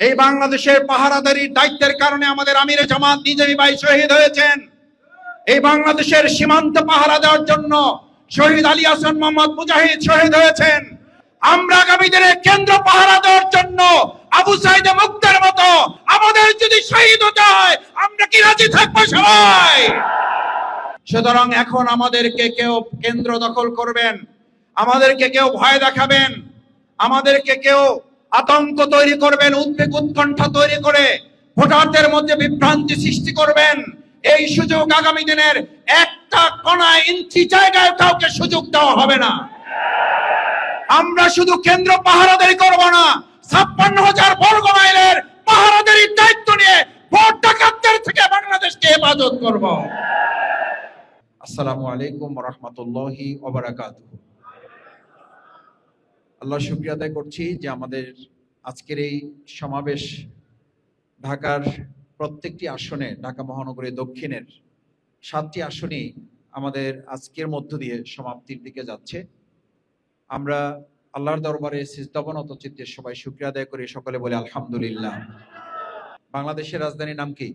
এই বাংলাদেশের পাহারাদারির দায়িত্বের কারণে আমাদের আমিরে জামাত নিজেই ভাই শহীদ হয়েছেন। এই বাংলাদেশের সীমান্ত পাহারা দেওয়ার জন্য শহীদ আলী হাসান মোহাম্মদ মুজাহিদ শহীদ হয়েছেন। আমরা আগামী কেন্দ্র পাহারা দেওয়ার জন্য আবু সাইদে মুক্তের মতো আমাদের যদি শহীদ হতে হয়, আমরা কি রাজি থাকব সবাই? সুতরাং এখন আমাদেরকে কেউ কেন্দ্র দখল করবেন, আমাদেরকে কেউ ভয় দেখাবেন, আমাদেরকে কেউ আতঙ্ক তৈরি করবেন, উদ্বেগ উৎকণ্ঠা তৈরি করে ভোটারদের মধ্যে বিভ্রান্তি সৃষ্টি করবেন। এই সুযোগ আগামী দিনের একটা কণা ইঞ্চি জায়গায় কাউকে সুযোগ দেওয়া হবে না। আমরা শুধু কেন্দ্র পাহারাদারি করব না, ছাপ্পান্ন হাজার বর্গ মাইলের পাহারাদারির দায়িত্ব নিয়ে ভোট ডাকাতদের থেকে বাংলাদেশকে হেফাজত করব। আসসালামু আলাইকুম রহমতুল্লাহি ওবারাকাতুহু আল্লাহ শুক্রিয়া আদায় করছি যে আমাদের আজকের এই সমাবেশ ঢাকার প্রত্যেকটি আসনে, ঢাকা মহানগরী দক্ষিণের সাতটি আসনই আমাদের আজকের মধ্য দিয়ে সমাপ্তির দিকে যাচ্ছে। আমরা আল্লাহর দরবারে সিজদাবনত চিত্তে সবাই শুক্রিয়া আদায় করে, সকলে বলে আলহামদুলিল্লাহ। বাংলাদেশের রাজধানীর নাম কি?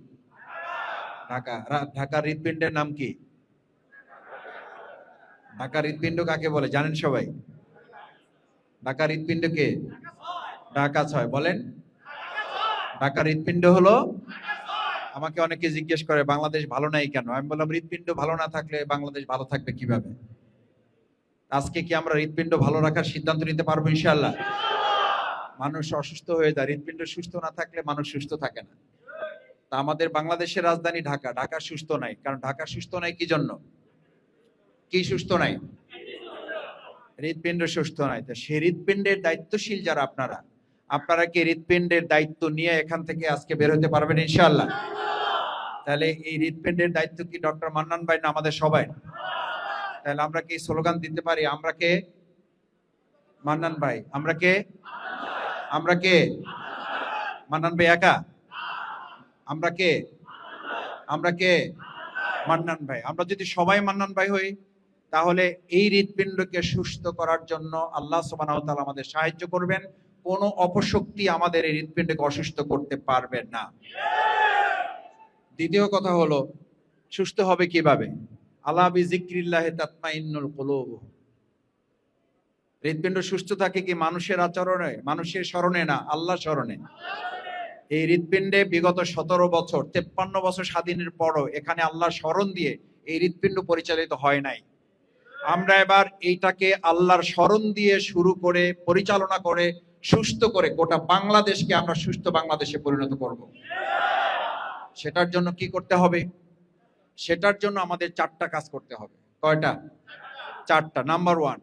ঢাকা ঢাকার হৃদপিণ্ডের নাম কি? ঢাকার হৃদপিণ্ড কাকে বলে, জানেন সবাই? ঢাকার হৃদপিণ্ডকে ঢাকা ছয়। বলেন। ঢাকার হৃদপিণ্ড হলো? আমাকে অনেকে জিজ্ঞেস করে, বাংলাদেশ ভালো নাই কেন? আমি বললাম হৃদপিণ্ড ভালো না থাকলে বাংলাদেশ ভালো থাকবে কীভাবে? আজকে কি আমরা হৃদপিণ্ড ভালো রাখার সিদ্ধান্ত নিতে পারব ইনশাআল্লাহ? মানুষ অসুস্থ হয়ে যায় হৃদপিণ্ড সুস্থ না থাকলে মানুষ সুস্থ থাকে না। তা আমাদের বাংলাদেশের রাজধানী ঢাকা। ঢাকা সুস্থ নাই। কারণ ঢাকা সুস্থ নাই কি জন্য? কি সুস্থ নাই? হৃদপিণ্ড সুস্থ নাই। তো সেই দায়িত্বশীল যারা আপনারা আপনারা কি হৃদপিণ্ডের দায়িত্ব নিয়ে এখান থেকে আজকে বের হতে পারবেন ইনশাআল্লাহ? তাহলে এই হৃদপিণ্ডের দায়িত্ব কি ডক্টর মান্নান ভাই না আমাদের সবাই? তাহলে আমরা কি স্লোগান দিতে পারি? আমরা কে? মান্নান ভাই। আমরা কে? আমরা কে? মান্নান ভাই একা? আমরা কে? আমরা কে? মান্নান ভাই। আমরা যদি সবাই মান্নান ভাই হই তাহলে এই হৃদপিণ্ডকে সুস্থ করার জন্য আল্লাহ তাআলা আমাদের সাহায্য করবেন। কোনো অপশক্তি আমাদের এই হৃদপিণ্ডকে অসুস্থ করতে পারবে না। দ্বিতীয় কথা হলো, সুস্থ হবে কীভাবে? আলা বিজিক্রিল্লাহে তাতমাইন্নুল কুলুব। হৃদপিণ্ড সুস্থ থাকে কি মানুষের আচরণে? মানুষের স্মরণে না? আল্লাহ স্মরণে। এই হৃদপিণ্ডে বিগত সতেরো বছর, তেপ্পান্ন বছর স্বাধীনের পরও এখানে আল্লাহ স্মরণ দিয়ে এই হৃদপিণ্ড পরিচালিত হয় নাই। আমরা এবার এইটাকে আল্লাহর স্মরণ দিয়ে শুরু করে, পরিচালনা করে, সুস্থ করে গোটা বাংলাদেশকে আমরা সুস্থ বাংলাদেশে পরিণত করব। সেটার জন্য কি করতে হবে? সেটার জন্য আমাদের চারটা কাজ করতে হবে। কয়টা? চারটা। নাম্বার ওয়ান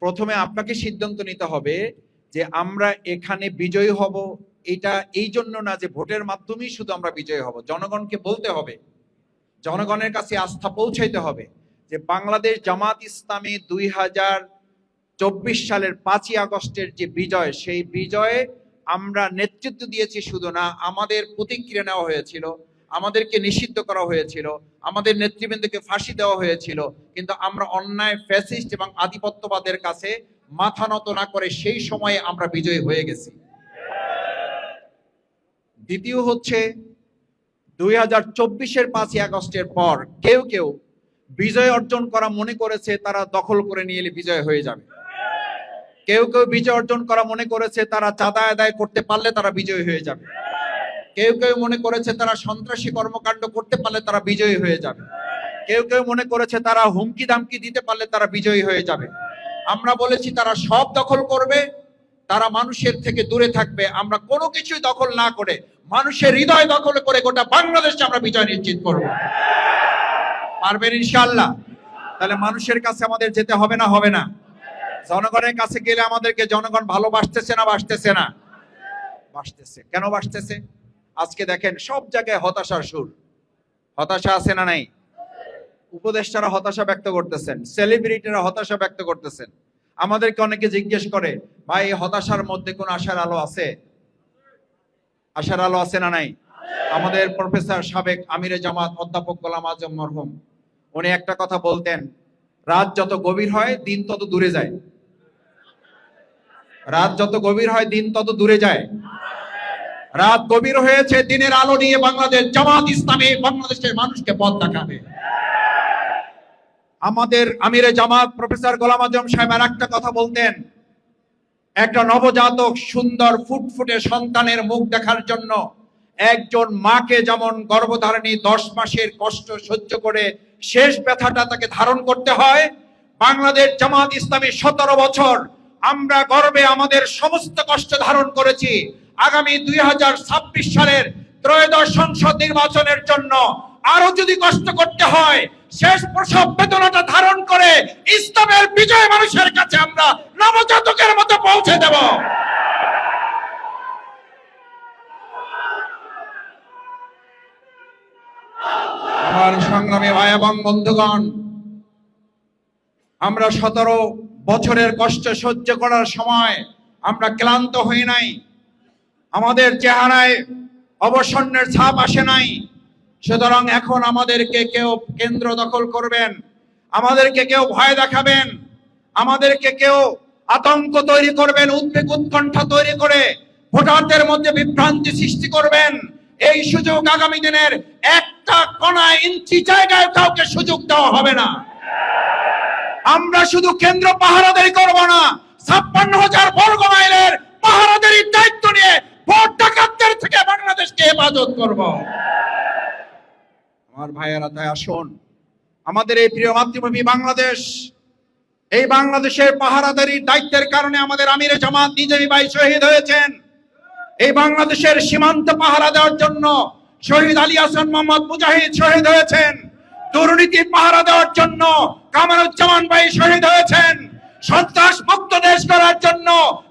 প্রথমে আপনাকে সিদ্ধান্ত নিতে হবে যে আমরা এখানে বিজয়ী হব। এটা এই জন্য না যে ভোটের মাধ্যমেই শুধু আমরা বিজয়ী হব। জনগণকে বলতে হবে। জনগণের কাছে আস্থা পৌঁছাইতে হবে। যে বাংলাদেশ জামাত ইসলামী দুই হাজার চব্বিশ সালের পাঁচই আগস্টের যে বিজয়, সেই বিজয়ে আমরা নেতৃত্ব দিয়েছি শুধু না, আমাদের প্রতিক্রিয়া নেওয়া হয়েছিল, আমাদেরকে নিষিদ্ধ করা হয়েছিল, আমাদের নেতৃবৃন্দকে ফাঁসি দেওয়া হয়েছিল, কিন্তু আমরা অন্যায়, ফ্যাসিস্ট এবং আধিপত্যবাদের কাছে মাথা নত না করে সেই সময়ে আমরা বিজয়ী হয়ে গেছি। দ্বিতীয় হচ্ছে, দুই হাজার চব্বিশের পাঁচই আগস্টের পর কেউ কেউ বিজয় অর্জন করা মনে করেছে, তারা দখল করে নিয়ে এলে বিজয় হয়ে যাবে। কেউ কেউ বিজয় অর্জন করা মনে করেছে, তারা চাঁদা আদায় করতে পারলে তারা বিজয়ী হয়ে যাবে। কেউ কেউ মনে করেছে, তারা সন্ত্রাসী কর্মকাণ্ড করতে পারলে তারা বিজয়ী হয়ে যাবে। কেউ কেউ মনে করেছে, তারা হুমকি দামকি দিতে পারলে তারা বিজয়ী হয়ে যাবে। আমরা বলেছি, তারা সব দখল করবে, তারা মানুষের থেকে দূরে থাকবে। আমরা কোনো কিছুই দখল না করে মানুষের হৃদয় দখল করে গোটা বাংলাদেশে আমরা বিজয় নিশ্চিত করব। পারবেন ইনশাল্লাহ তাহলে মানুষের কাছে আমাদের যেতে হবে না হবে না। জনগণের কাছে গেলে আমাদেরকে জনগণ ভালোবাসতেছে না, বাসতেছে না। বাসতেছে। কেন বাসতেছে? আজকে দেখেন সব জায়গায় হতাশার সুর। হতাশা আছে না নাই? উপদেষ্টারা হতাশা ব্যক্ত করতেছেন সেলিব্রিটিরা হতাশা ব্যক্ত করতেছেন। আমাদেরকে অনেকে জিজ্ঞেস করে, ভাই হতাশার মধ্যে কোন আশার আলো আছে? আশার আলো আছে না নাই? আমাদের প্রফেসর সাবেক আমিরে জামাত অধ্যাপক গোলাম আজম মরহুম। উনি একটা কথা বলতেন, রাত যত গভীর হয়, দিন তত দূরে যায়। রাত যত গভীর হয়, দিন তত দূরে যায়। রাত গভীর হয়েছে, দিনের আলো নিয়ে বাংলাদেশ জামাত ইসলামী বাংলাদেশের মানুষকে পথ দেখাবে। আমাদের আমিরে জামাত প্রফেসর গোলাম আজম সাহেব আর একটা কথা বলতেন, একটা নবজাতক সুন্দর ফুটফুটে সন্তানের মুখ দেখার জন্য একজন মাকে যেমন গর্ভধারণী দশ মাসের কষ্ট সহ্য করে শেষ ব্যথাটা তাকে ধারণ করতে হয়। বাংলাদেশ জামাত ইসলামী সতেরো বছর আমরা গর্বে আমাদের সমস্ত কষ্ট ধারণ করেছি। আগামী দুই হাজার ছাব্বিশ সালের ত্রয়োদশ সংসদ নির্বাচনের জন্য আরও যদি কষ্ট করতে হয়, শেষ প্রসব বেদনাটা ধারণ করে ইসলামের বিজয় মানুষের কাছে আমরা নবজাতকের মতো পৌঁছে দেব। আমার সংগ্রামী ভাই এবং বন্ধুগণ, আমরা সতেরো বছরের কষ্ট সহ্য করার সময় আমরা ক্লান্ত হই নাই, আমাদের চেহারায় অবসন্নের ছাপ আসে নাই, সুতরাং এখন আমাদেরকে কেউ কেন্দ্র দখল করবেন, আমাদেরকে কেউ ভয় দেখাবেন, আমাদেরকে কেউ আতঙ্ক তৈরি করবেন, উদ্বেগ উৎকণ্ঠা তৈরি করে ভোটারদের মধ্যে বিভ্রান্তি সৃষ্টি করবেন এই সুযোগ আগামী দিনের একটা কণা ইঞ্চি জায়গায় কাউকে সুযোগ দেওয়া হবে না। আমরা শুধু কেন্দ্র পাহারাদারি করব না, ছাপ্পান্ন হাজার বর্গ মাইলের পাহারাদারির দায়িত্ব নিয়ে ভোট ডাকাতদের থেকে বাংলাদেশকে হেফাজত করব। আমার ভাইয়েরা, তাই আসুন। আমাদের এই প্রিয় মাতৃভূমি বাংলাদেশ, এই বাংলাদেশের পাহারাদারির দায়িত্বের কারণে আমাদের আমিরে জামাত নিজেই ভাই শহীদ হয়েছেন। এই বাংলাদেশের সীমান্ত পাহারা দেওয়ার জন্য শহীদ আলী হাসান মোহাম্মদ মুজাহিদ শহীদ হয়েছেন। দুর্নীতি পাহারা দেওয়ার জন্য কামারুজ্জামান ভাই শহীদ হয়েছেন। সন্ত্রাস মুক্ত দেশ করার জন্য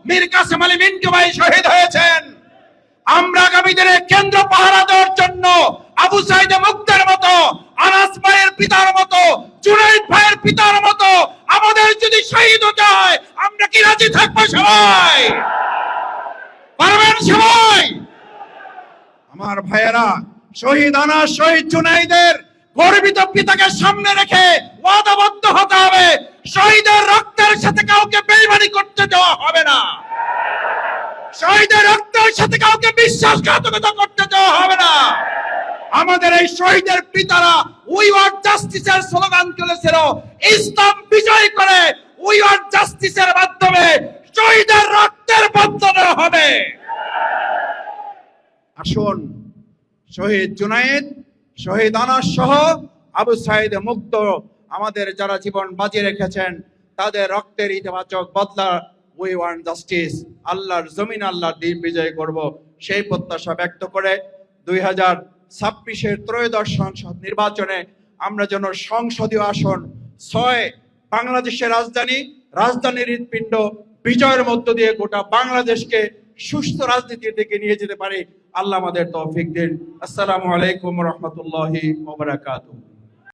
মীর কাসেম আলী মিন্টু ভাই শহীদ হয়েছেন। আমরা আগামী দিনে কেন্দ্র পাহারা দেওয়ার জন্য আবু সাইদে মুক্তের মতো, আনাস ভাইয়ের পিতার মতো, জুনাইদ ভাইয়ের পিতার মতো আমাদের যদি শহীদ হতে হয়, আমরা কি রাজি থাকব সবাই? পারবেন সবাই। আমার ভাইয়েরা, শহীদ আনাস শহীদ জুনাইদের গর্বিত পিতাকে সামনে রেখে ওয়াদাবদ্ধ হতে হবে। শহীদের রক্তের সাথে কাউকে বেইমানি করতে দেওয়া হবে না। শহীদের রক্তের সাথে কাউকে বিশ্বাসঘাতকতা করতে দেওয়া হবে না। আমাদের এই শহীদের পিতারা উই ওয়ান্ট জাস্টিসের স্লোগান তুলেছিল, ইসলাম বিজয় করে উই ওয়ান্ট জাস্টিসের মাধ্যমে শহীদের রক্তের বদলে হবে। আসুন, শহীদ জুনায়েদ, শহীদ আনাস সহ আবু সাইদ মুক্ত আমাদের যারা জীবন বাজি রেখেছেন, তাদের রক্তের ইতিবাচক বদলা উই ওয়ান্ট জাস্টিস আল্লাহর জমিন, আল্লাহর দিন বিজয় করব। সেই প্রত্যাশা ব্যক্ত করে দুই হাজার ছাব্বিশের ত্রয়োদশ সংসদ নির্বাচনে আমরা যেন সংসদীয় আসন ছয় বাংলাদেশের রাজধানী, রাজধানীর হৃৎপিণ্ড বিজয়ের মধ্য দিয়ে গোটা বাংলাদেশকে সুস্থ রাজনীতির দিকে নিয়ে যেতে পারে। আল্লাহ আমাদের তৌফিক দিন। আসসালামু আলাইকুম রহমতুল্লাহি ওবরাকাতুহ